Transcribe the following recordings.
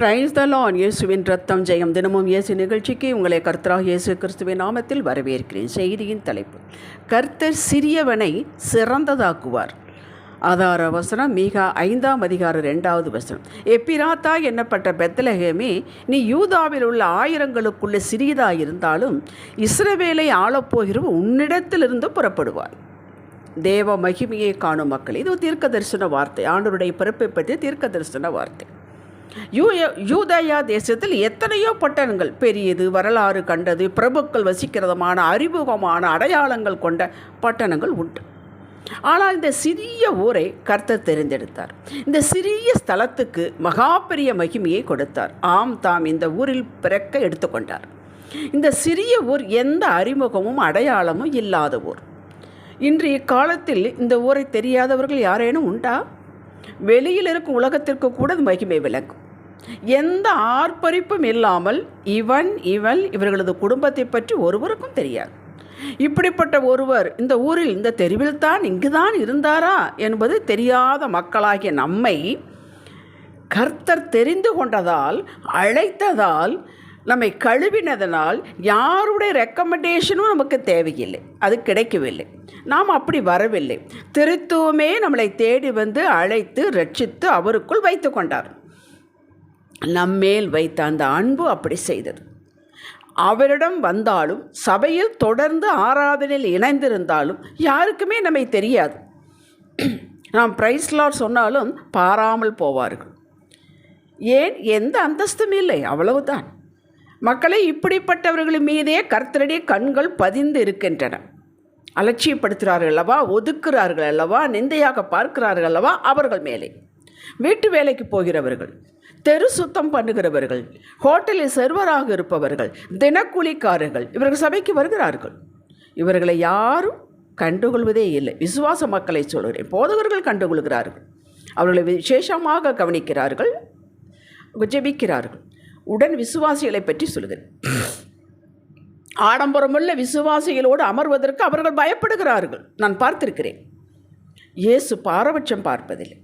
Praise the லான் இயேசுவின் ரத்தம் ஜெயம் தினமும் இயேசு நிகழ்ச்சிக்கு உங்களை கர்த்தராக இயேசு கிறிஸ்துவின் நாமத்தில் வரவேற்கிறேன். செய்தியின் தலைப்பு கர்த்தர் சிறியவனை சிறந்ததாக்குவார். ஆதார வசனம் மீகா ஐந்தாம் அதிகாரம் ரெண்டாவது வசனம். எப்பிராத்தா என்னப்பட்ட பெத்தலகமே நீ யூதாவில் உள்ள ஆயிரங்களுக்குள்ளே சிறியதாக இருந்தாலும் இஸ்ரவேலை ஆளப்போகிற உன்னிடத்திலிருந்து புறப்படுவார் தேவ மகிமையை காணும் மக்கள் இது ஒரு தீர்க்க தரிசன வார்த்தை. ஆண்டருடைய பிறப்பை பற்றிய தீர்க்க தரிசன வார்த்தை. யூய யூதயா தேசத்தில் எத்தனையோ பட்டணங்கள் பெரியது வரலாறு கண்டது பிரபுக்கள் வசிக்கிறதமான அறிமுகமான அடையாளங்கள் கொண்ட பட்டணங்கள் உண்டு. ஆனால் இந்த சிறிய ஊரை கர்த்தர் தெரிந்தெடுத்தார். இந்த சிறிய ஸ்தலத்துக்கு மகா பெரிய மகிமையை கொடுத்தார். ஆம் தாம் இந்த ஊரில் பிறக்க எடுத்துக்கொண்டார். இந்த சிறிய ஊர் எந்த அறிமுகமும் அடையாளமும் இல்லாத ஊர். இன்று இக்காலத்தில் இந்த ஊரை தெரியாதவர்கள் யாரேனும் உண்டா? வெளியில் இருக்கும் உலகத்திற்கு கூட அது மகிமை விளங்கும். எந்த ஆர்ப்பரிப்பும் இல்லாமல் இவன் இவள் இவர்களது குடும்பத்தை பற்றி ஒருவருக்கும் தெரியாது. இப்படிப்பட்ட ஒருவர் இந்த ஊரில் இந்த தெருவில் தான் இங்குதான் இருந்தாரா என்பது தெரியாத மக்களாகிய நம்மை கர்த்தர் தெரிந்து கொண்டதால் அழைத்ததால் நம்மை கழுவினதனால் யாருடைய ரெக்கமெண்டேஷனும் நமக்கு தேவையில்லை. அது கிடைக்கவில்லை. நாம் அப்படி வரவில்லை. திருத்துவமே நம்மளை தேடி வந்து அழைத்து ரட்சித்து அவருக்குள் வைத்து கொண்டார். நம்மேல் வைத்த அந்த அன்பு அப்படி செய்தது. அவரிடம் வந்தாலும் சபையில் தொடர்ந்து ஆராதனையில் இணைந்திருந்தாலும் யாருக்குமே நம்மை தெரியாது. நாம் பிரைஸ்லார் சொன்னாலும் பாராமல் போவார்கள். ஏன்? எந்த அந்தஸ்தும் இல்லை. அவ்வளவுதான். மக்களை இப்படிப்பட்டவர்கள் மீதே கர்த்தருடைய கண்கள் பதிந்து இருக்கின்றன. அலட்சியப்படுத்துகிறார்கள் அல்லவா? ஒதுக்குறார்கள் அல்லவா? நிந்தையாக பார்க்கிறார்கள் அல்லவா? அவர்கள் மேலே. வீட்டு வேலைக்கு போகிறவர்கள் தெரு சுத்தம் பண்ணுகிறவர்கள் ஹோட்டலில் செர்வராக இருப்பவர்கள் தினக்கூலிக்காரர்கள் இவர்கள் சபைக்கு வருகிறார்கள். இவர்களை யாரும் கண்டுகொள்வதே இல்லை. விசுவாச மக்களை சொல்கிறேன். போதகர்கள் கண்டுகொள்கிறார்கள். அவர்களை விசேஷமாக கவனிக்கிறார்கள் ஜெபிக்கிறார்கள். உடன் விசுவாசிகளை பற்றி சொல்கிறேன் ஆடம்பரமுள்ள விசுவாசிகளோடு அமர்வதற்கு அவர்கள் பயப்படுகிறார்கள். நான் பார்த்திருக்கிறேன். இயேசு பாரபட்சம் பார்ப்பதில்லை.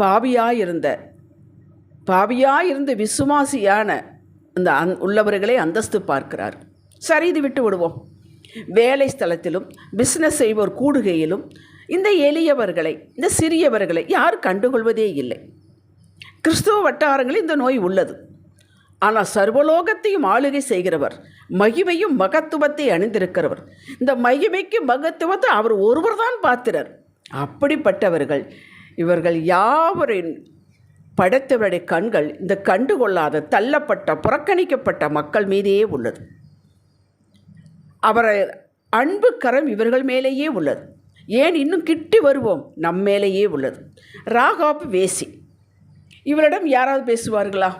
பாவியாயிருந்த பாவியாயிருந்து விசுவாசியான இந்த அந் உள்ளவர்களை அந்தஸ்து பார்க்கிறார். சரி இது விட்டு விடுவோம். வேலை ஸ்தலத்திலும் பிஸ்னஸ் செய்வோர் கூடுகையிலும் இந்த எளியவர்களை இந்த சிறியவர்களை யார் கண்டுகொள்வதே இல்லை. கிறிஸ்துவ வட்டாரங்களில் இந்த நோய் உள்ளது. ஆனால் சர்வலோகத்தையும் ஆளுகை செய்கிறவர் மகிமையும் மகத்துவத்தை அணிந்திருக்கிறவர். இந்த மகிமைக்கு மகத்துவத்தை அவர் ஒருவர் தான் பாத்திரர் அப்படிப்பட்டவர்கள் இவர்கள் யாவரின் படைத்தவருடைய கண்கள் இந்த கண்டுகொள்ளாத தள்ளப்பட்ட புறக்கணிக்கப்பட்ட மக்கள் மீதேயே உள்ளது. அவரை அன்பு கரம் இவர்கள் மேலேயே உள்ளது. ஏன் இன்னும் கிட்டி வருவோம்? நம் மேலேயே உள்ளது. ராகாப் வேசி. இவரிடம் யாராவது பேசுவார்களா?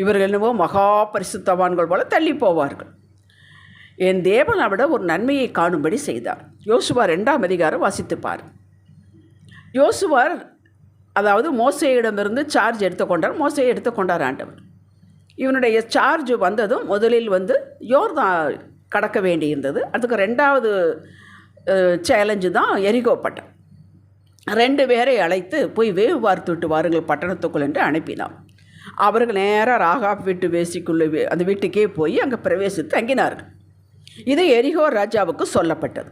இவர்கள் என்னவோ மகா பரிசுத்தவான்கள் போல தள்ளி போவார்கள். என் தேவன் அவட ஒரு நன்மையை காணும்படி செய்தார். யோசுவார் ரெண்டாம் அதிகாரம் வாசித்துப்பார் யோசுவார் அதாவது மோசையிடமிருந்து சார்ஜ் எடுத்துக்கொண்டார் மோசையை எடுத்துக்கொண்டார் ஆண்டவர். இவனுடைய சார்ஜ் வந்ததும் முதலில் வந்து யோர்தான் கடக்க வேண்டியிருந்தது. அதுக்கு ரெண்டாவது சேலஞ்சு தான் எரிகோ பட்டம் ரெண்டு பேரை அழைத்து போய் வேவு பார்த்து விட்டு வாருங்கள் பட்டணத்துக்குள் என்று அனுப்பினான். அவர்கள் நேராக ராகாப் வீட்டு வேசிக்குள்ளே அந்த வீட்டுக்கே போய் அங்கே பிரவேசித்து தங்கினார்கள். இது எரிகோ ராஜாவுக்கு சொல்லப்பட்டது.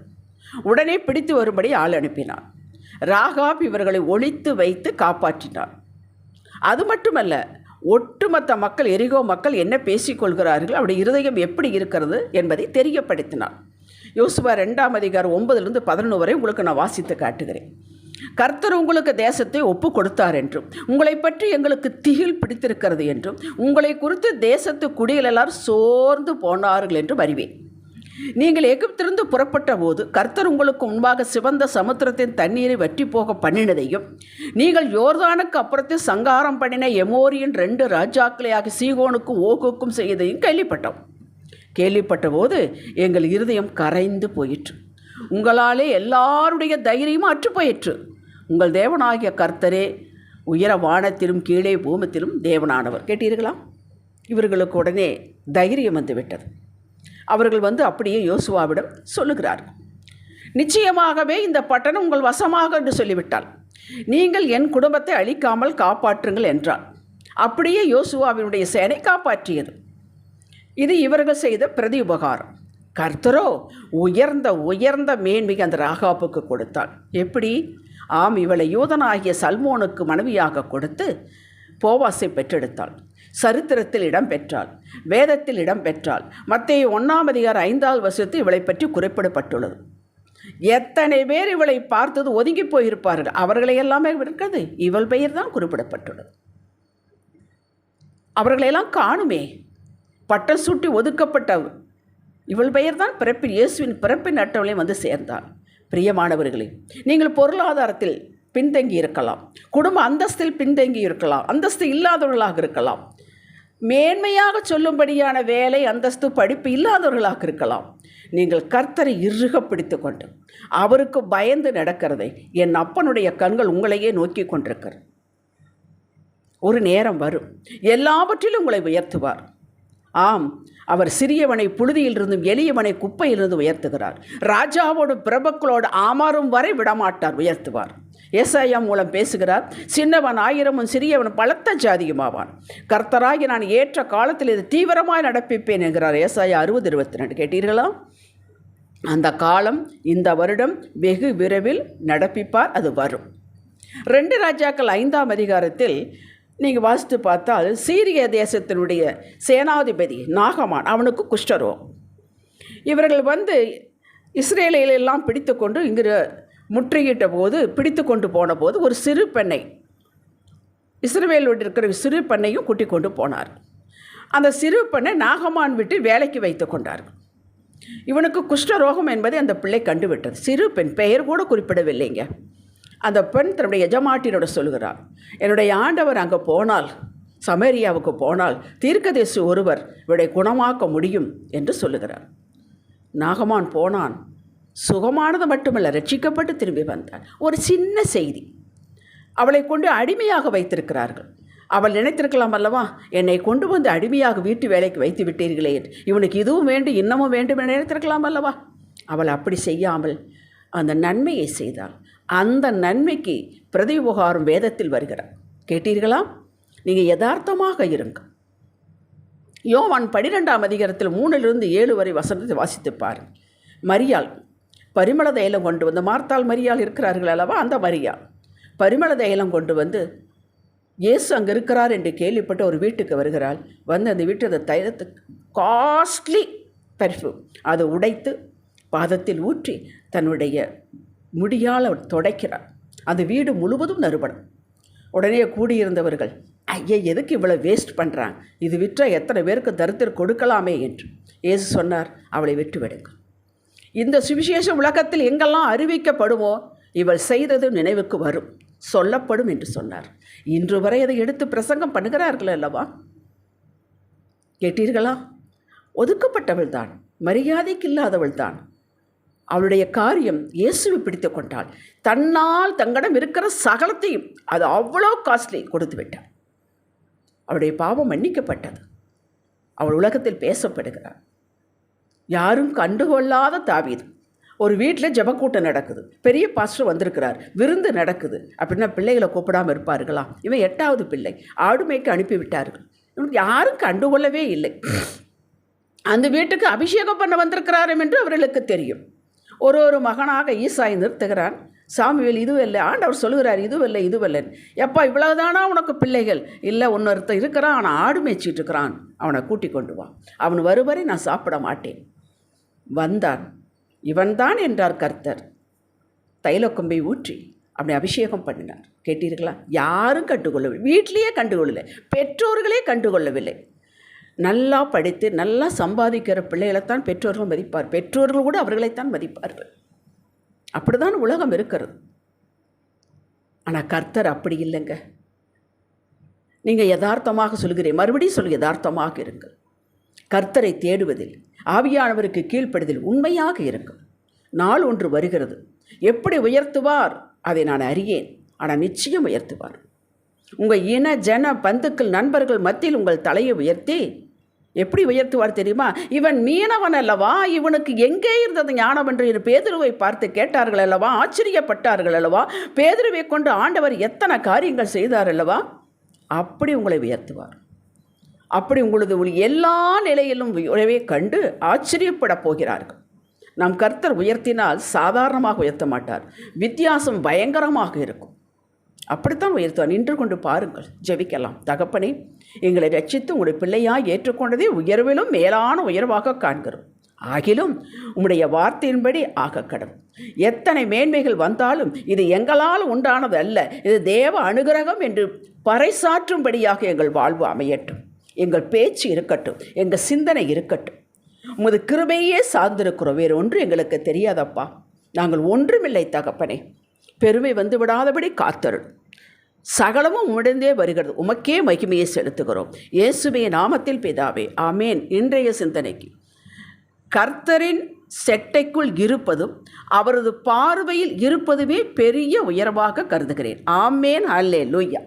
உடனே பிடித்து வரும்படி ஆள் அனுப்பினான். ராகாப் இவர்களை ஒழித்து வைத்து காப்பாற்றினார் அது மட்டுமல்ல ஒட்டுமொத்த மக்கள் எரிகோ மக்கள் என்ன பேசிக்கொள்கிறார்கள் அவருடைய இருதயம் எப்படி இருக்கிறது என்பதை தெரியப்படுத்தினார் யோசுவா ரெண்டாம் அதிகாரம் ஒன்பதுலேருந்து பதினொன்று வரை உங்களுக்கு நான் வாசித்து காட்டுகிறேன். கர்த்தர் உங்களுக்கு தேசத்தை ஒப்பு கொடுத்தார் என்றும் உங்களை பற்றி எங்களுக்கு திகில் பிடித்திருக்கிறது என்றும் உங்களை குறித்து தேசத்து குடியில் எல்லாரும் சோர்ந்து போனார்கள் என்றும் அறிவேன். நீங்கள் எகிப்திலிருந்து புறப்பட்ட போது கர்த்தர் உங்களுக்கு முன்பாக சிவந்த சமுத்திரத்தின் தண்ணீரை வற்றி போக பண்ணினதையும் நீங்கள் யோர்தானுக்கு அப்புறத்தில் சங்காரம் பண்ணின எமோரியின் ரெண்டு ராஜாக்களையாக சீகோனுக்கும் ஓகுக்கும் செய்ததையும் கேள்விப்பட்டோம். கேள்விப்பட்ட போது எங்கள் இருதயம் கரைந்து போயிற்று. உங்களாலே எல்லாருடைய தைரியமும் அற்று போயிற்று உங்கள் தேவனாகிய கர்த்தரே உயர வானத்திலும் கீழே பூமத்திலும் தேவனானவர். கேட்டீர்களா? இவர்களுக்கு உடனே தைரியம் வந்து விட்டது. அவர்கள் வந்து அப்படியே யோசுவாவிடம் சொல்லுகிறார்கள். நிச்சயமாகவே இந்த பட்டணம் உங்கள் வசமாக என்று சொல்லிவிட்டால் நீங்கள் என் குடும்பத்தை அழிக்காமல் காப்பாற்றுங்கள் என்றார் அப்படியே யோசுவாவினுடைய சேனை காப்பாற்றியது. இது இவர்கள் செய்த பிரதி உபகாரம் கர்த்தரோ உயர்ந்த உயர்ந்த மேன்மை அந்த ராகாப்புக்கு கொடுத்தாள். எப்படி? ஆம் இவளை யூதனாகிய சல்மோனுக்கு மனைவியாக கொடுத்து போவாசை பெற்றெடுத்தாள். சரித்திரத்தில் இடம் பெற்றாள். வேதத்தில் இடம் பெற்றாள். மத்திய ஒன்றாம் அதிகார ஐந்தாவது வருஷத்து இவளை பற்றி குறிப்பிடப்பட்டுள்ளது. எத்தனை பேர் இவளை பார்த்தது ஒதுங்கி போயிருப்பார்கள்? அவர்களை எல்லாமே இருக்கிறது. இவள் பெயர் தான் குறிப்பிடப்பட்டுள்ளது. அவர்களையெல்லாம் காணுமே. பட்டம் சுட்டி ஒதுக்கப்பட்ட இவள் பெயர் தான் பிறப்பின் இயேசுவின் பிறப்பின் அட்டவளையும் வந்து சேர்ந்தாள். பிரியமானவர்களே நீங்கள் பொருளாதாரத்தில் பின்தங்கி இருக்கலாம். குடும்ப அந்தஸ்தில் பின்தங்கி இருக்கலாம். அந்தஸ்து இல்லாதவர்களாக இருக்கலாம். மேன்மையாக சொல்லும்படியான வேலை அந்தஸ்து படிப்பு இல்லாதவர்களாக இருக்கலாம். நீங்கள் கர்த்தரை இறுக பிடித்து கொண்டு அவருக்கு பயந்து நடக்கிறதை என் அப்பனுடைய கண்கள் உங்களையே நோக்கி கொண்டிருக்கிறது. ஒரு நேரம் வரும். எல்லாவற்றிலும் உங்களை உயர்த்துவார். ஆம் அவர் சிறியவனை புழுதியிலிருந்தும் எளியவனை குப்பையிலிருந்து உயர்த்துகிறார். ராஜாவோடு பிரபுக்களோடு ஆமாறும் வரை விடமாட்டார் உயர்த்துவார். ஏசாயா மூலம் பேசுகிறார் சின்னவன் ஆயிரமும் சிறியவன் பலத்த ஜாதியுமாவான் கர்த்தராகி நான் ஏற்ற காலத்தில் இது தீவிரமாய் நடப்பிப்பேன் என்கிறார் ஏசாயா அறுபது இருபத்தி ரெண்டு கேட்டீர்களா? அந்த காலம் இந்த வருடம் வெகு விரைவில் நடப்பிப்பார் அது வரும். ரெண்டு ராஜாக்கள் ஐந்தாம் அதிகாரத்தில் நீங்கள் வாசித்து பார்த்தால் சீரிய தேசத்தினுடைய சேனாதிபதி நாகமான் அவனுக்கு குஷ்டரோகம். இவர்கள் வந்து இஸ்ரேலையிலெல்லாம் பிடித்து கொண்டு இங்கிற முற்றுகிட்ட போது பிடித்து கொண்டு போன போது ஒரு சிறு பெண்ணை இஸ்ரேலோடு இருக்கிற சிறு பெண்ணையும் கூட்டி கொண்டு போனார். அந்த சிறு பெண்ணை நாகமான் விட்டு வேலைக்கு வைத்து கொண்டார். இவனுக்கு குஷ்டரோகம் என்பதை அந்த பிள்ளை கண்டுவிட்டது. சிறு பெண் பெயர் கூட குறிப்பிடவில்லைங்க. அந்த பெண் தன்னுடைய எஜமாட்டினோட சொல்கிறார் என்னுடைய ஆண்டவர் அங்கே போனால் சமேரியாவுக்கு போனால் தீர்க்கதேசு ஒருவர் இவரை குணமாக்க முடியும் என்று சொல்லுகிறார். நாகமான் போனான். சுகமானது மட்டுமல்ல ரட்சிக்கப்பட்டு திரும்பி வந்தான். ஒரு சின்ன செய்தி. அவளை கொண்டு அடிமையாக வைத்திருக்கிறார்கள். அவள் நினைத்திருக்கலாம் அல்லவா என்னை கொண்டு வந்து அடிமையாக வீட்டு வேலைக்கு வைத்து விட்டீர்களே இவனுக்கு இதுவும் வேண்டும் இன்னமும் வேண்டும் என நினைத்திருக்கலாம் அல்லவா? அவள் அப்படி செய்யாமல் அந்த நன்மையை செய்தாள். அந்த நன்மைக்கு பிரதி உபகாரம் வேதத்தில் வருகிறார் கேட்டீர்களா? நீங்கள் யதார்த்தமாக இருங்க. யோவான் பனிரெண்டாம் அதிகாரத்தில் மூணிலிருந்து ஏழு வரை வசனத்தை வாசித்து பாருங்கள் மரியாள் பரிமள தைலம் கொண்டு வந்து மார்த்தால் மரியாள் இருக்கிறார்கள் அல்லவா? அந்த மரியாள் பரிமள தைலம் கொண்டு வந்து இயேசு அங்கே இருக்கிறார் என்று கேள்விப்பட்டு ஒரு வீட்டுக்கு வருகிறாள். வந்து அந்த வீட்டு அந்த தைலத்து காஸ்ட்லி பெர்ஃப்யூம் அதை உடைத்து பாதத்தில் ஊற்றி தன்னுடைய முடியால் அவர் துடைக்கிறார். அந்த வீடு முழுவதும் நறுபடும். உடனே கூடியிருந்தவர்கள் ஐயா எதுக்கு இவ்வளோ வேஸ்ட் பண்ணுறாங்க இது விற்ற எத்தனை பேருக்கு தரித்திர கொடுக்கலாமே? என்று. ஏசு சொன்னார் அவளை விட்டுவிடுங்கள் இந்த சுவிசேஷ உலகத்தில் எங்கெல்லாம் அறிவிக்கப்படுமோ இவள் செய்தது நினைவுக்கு வரும். சொல்லப்படும் என்று சொன்னார். இன்று வரை அதை எடுத்து பிரசங்கம் பண்ணுகிறார்கள் அல்லவா? கேட்டீர்களா? ஒதுக்கப்பட்டவள் தான் மரியாதைக்கு இல்லாதவள் தான் அவளுடைய காரியம் இயேசுவை பிடித்து கொண்டாள். தன்னால் தங்களிடம் இருக்கிற சகலத்தையும் அது அவ்வளோ காஸ்ட்லி கொடுத்து விட்டாள். அவளுடைய பாவம் மன்னிக்கப்பட்டது. அவள் உலகத்தில் பேசப்படுகிறாள். யாரும் கண்டுகொள்ளாத தாவீது. ஒரு வீட்டில் ஜபக்கூட்டம் நடக்குது. பெரிய பாஸ்டர் வந்திருக்கிறார். விருந்து நடக்குது. அப்படின்னா பிள்ளைகளை கூப்பிடாமல் இருப்பார்களா? இவன் எட்டாவது பிள்ளை. ஆடுமைக்கு அனுப்பி விட்டார்கள். இவனுக்கு யாரும் கண்டுகொள்ளவே இல்லை. அந்த வீட்டுக்கு அபிஷேகம் பண்ண வந்திருக்கிறாரும் என்று அவர்களுக்கு தெரியும். ஒரு ஒரு மகனாக ஈசாய் நிறுத்துகிறான். சாமிவேல் இதுவும் இல்லை ஆண்டவர் சொல்லுகிறார் இதுவும் இல்லை இதுவும் எப்பா இவ்வளவுதானா உனக்கு பிள்ளைகள்? இல்லை ஒன்னொருத்தன் இருக்கிறான் ஆனால் ஆடு மேய்ச்சிட்டு இருக்கிறான். அவனை கூட்டி கொண்டு வா. அவன் வருவரை நான் சாப்பிட மாட்டேன். வந்தான். இவன்தான் என்றார் கர்த்தர். தைலக்கொம்பை ஊற்றி அப்படி அபிஷேகம் பண்ணினார். கேட்டீர்களா? யாரும் கண்டுகொள்ளவில்லை. வீட்டிலேயே கண்டுகொள்ளலை பெற்றோர்களே கண்டுகொள்ளவில்லை. நல்லா படித்து நல்லா சம்பாதிக்கிற பிள்ளைகளைத்தான் பெற்றோர்கள் மதிப்பார். பெற்றோர்கள் கூட அவர்களைத்தான் மதிப்பார்கள். அப்படிதான் உலகம் இருக்கிறது. ஆனால் கர்த்தர் அப்படி இல்லைங்க. நீங்கள் யதார்த்தமாக சொல்கிறேன் மறுபடியும் சொல்லு யதார்த்தமாக இருங்கள். கர்த்தரை தேடுவதில் ஆவியானவருக்கு கீழ்ப்படுதில் உண்மையாக இருங்கள் நாள் ஒன்று வருகிறது. எப்படி உயர்த்துவார்? அதை நான் அறியேன். ஆனால் நிச்சயம் உயர்த்துவார். உங்கள் இன ஜன பந்துக்கள் நண்பர்கள் மத்தியில் உங்கள் தலையை உயர்த்தி எப்படி உயர்த்துவார் தெரியுமா? இவன் மீனவன் அல்லவா? இவனுக்கு எங்கே இருந்தது ஞானம் என்று பேதுருவை பார்த்து கேட்டார்கள் அல்லவா? ஆச்சரியப்பட்டார்கள் அல்லவா? பேதுருவை கொண்டு ஆண்டவர் எத்தனை காரியங்கள் செய்தார் அல்லவா? அப்படி உங்களை உயர்த்துவார். அப்படி உங்களது எல்லா நிலையிலும் உயரவே கண்டு ஆச்சரியப்படப் போகிறார்கள். நம் கர்த்தர் உயர்த்தினால் சாதாரணமாக உயர்த்த மாட்டார். வித்தியாசம் பயங்கரமாக இருக்கும். அப்படித்தான் உயர்த்துவார் நின்று கொண்டு பாருங்கள் ஜெபிக்கலாம். தகப்பனே எங்களை ரட்சித்து உங்களுடைய பிள்ளையாய் ஏற்றுக்கொண்டதே உயர்விலும் மேலான உயர்வாக காண்கிறோம். ஆகிலும் உம்முடைய வார்த்தையின்படி ஆக எத்தனை மேன்மைகள் வந்தாலும் இது எங்களால் உண்டானது அல்ல இது தேவ அனுகிரகம் என்று பறைசாற்றும்படியாக எங்கள் வாழ்வு அமையட்டும். எங்கள் பேச்சு இருக்கட்டும் எங்கள் சிந்தனை இருக்கட்டும். உமது கிருபையே சார்ந்திருக்கிறோம். வேறு ஒன்று எங்களுக்கு தெரியாதப்பா. நாங்கள் ஒன்றுமில்லை தகப்பனே. பெருமை வந்து விடாதபடி காத்தருள். சகலமும் உமிழ்ந்தே வருகிறது. உமக்கே மகிமையை செலுத்துகிறோம். இயேசுமே நாமத்தில் பிதாவே. ஆமேன். இன்றைய சிந்தனைக்கு. கர்த்தரின் செட்டைக்குள் இருப்பதும் அவரது பார்வையில் இருப்பதுமே பெரிய உயர்வாக கருதுகிறேன். ஆமேன். அல்லே லூயா